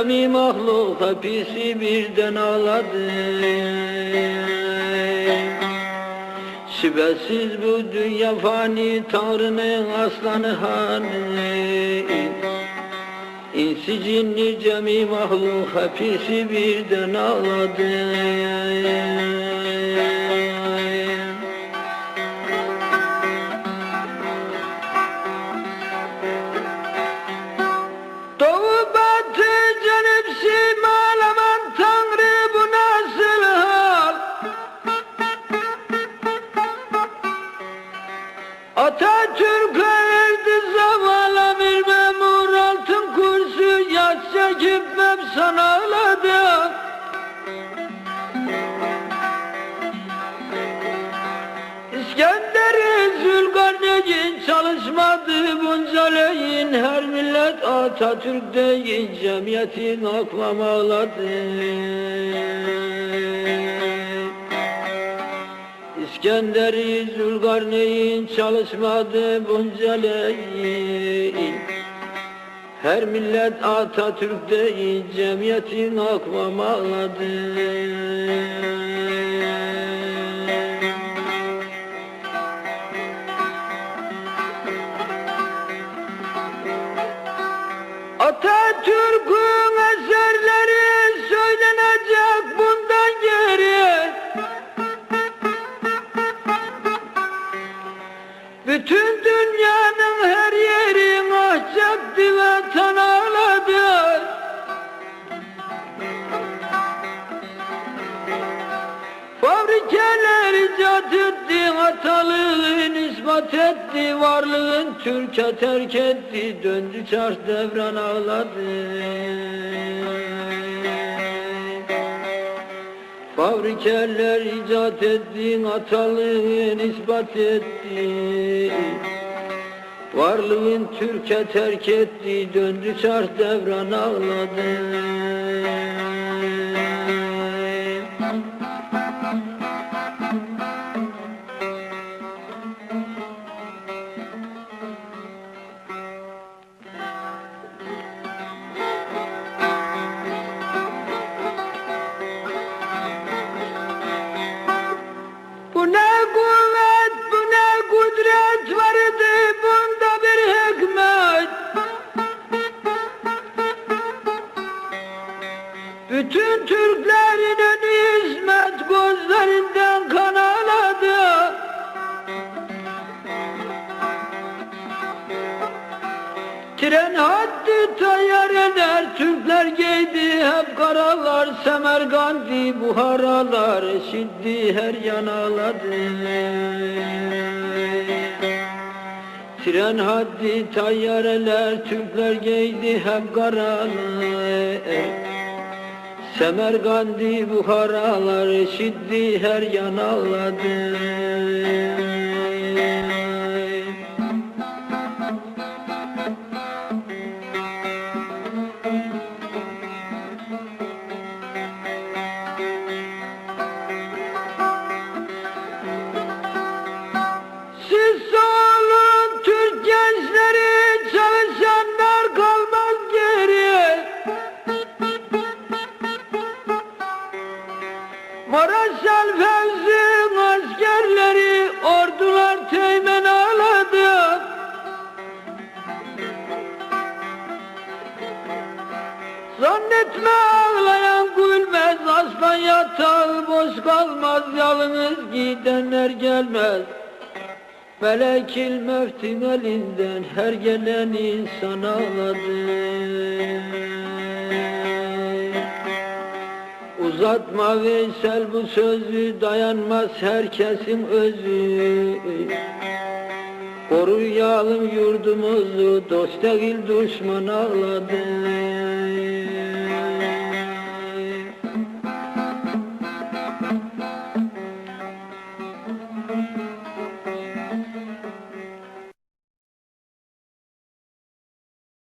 cemi mahluk hepsi birden ağladı. Şüphesiz bu dünya fani Tanrı'nın aslanı hani. İnsi cinni cemi mahluk hepsi birden ağladı hep sana ağladı İskender'i Zülkarneyn çalışmadı bunca leyin. Her millet Atatürk deyin cemiyetin akvam ağladı İskender'i Zülkarneyn çalışmadı bunca leyin Her millet Atatürk deyin cemiyetin akvam ağladı etti, varlığın Türk'e terk etti, döndü çarş devran ağladı. Fabrikeler icat etti, hatalığın ispat etti, varlığın Türk'e terk etti, döndü çarş devran ağladı. Bütün Türklerin önü hizmet gözlerinden kan ağladı. Tren haddi tayyareler Türkler giydi. Hep karalar Semergandi buharalar eşitti her yan ağladı. Tren haddi tayyareler Türkler giydi. Hep karalar Semergandi buharalar eşitti her yan ağladı kalmaz Yalnız gidenler gelmez. Melekil mevtin elinden her gelen insan ağladı. Uzatma Veysel bu sözü dayanmaz herkesin özü. Koruyalım yurdumuzu dost değil düşman ağladı